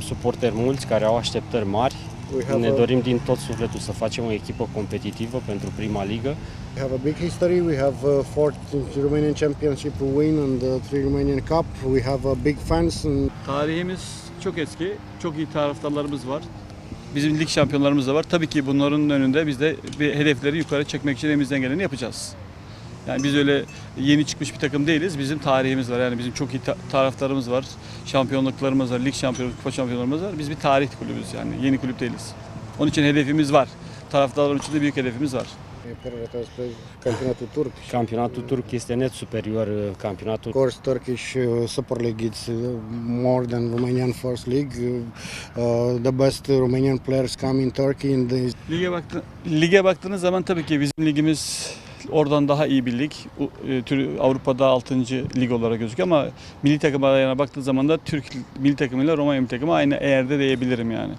suporteri mulți care au așteptări mari. Ne a, dorim din tot sufletul să facem o echipă competitivă pentru prima ligă. we have a big history. We have uh, four Romanian Championship win and uh, three Romanian Cup. We have uh, big fans and Tarihimiz çok eski. Çok iyi taraftarlarımız var. Bizim lig şampiyonlarımız da var. Tabii ki bunların önünde biz de bir hedefleri yukarı çekmek için elimizden geleni yapacağız. Yani biz öyle yeni çıkmış bir takım değiliz. Bizim tarihimiz var. Yani bizim çok iyi ta- taraftarımız var. Şampiyonluklarımız var. Lig şampiyonu, kupa şampiyonlarımız var. Biz bir tarih kulübüz yani. Yeni kulüp değiliz. Onun için hedefimiz var. Taraftarlar için de büyük hedefimiz var. campionatul turc. Campionatul turc este net superior uh, campionatul Of course, Turkish uh, Super League it's uh, more than Romanian First League. Uh, the best Romanian players come in Turkey and they Lige baktı, lige baktığınız zaman tabii ki bizim ligimiz oradan daha iyi bir lig. E, Avrupa'da 6. lig olarak gözüküyor ama milli takım adayına baktığı zaman da Türk milli takımıyla Romanya milli takımı aynı eğerde diyebilirim yani.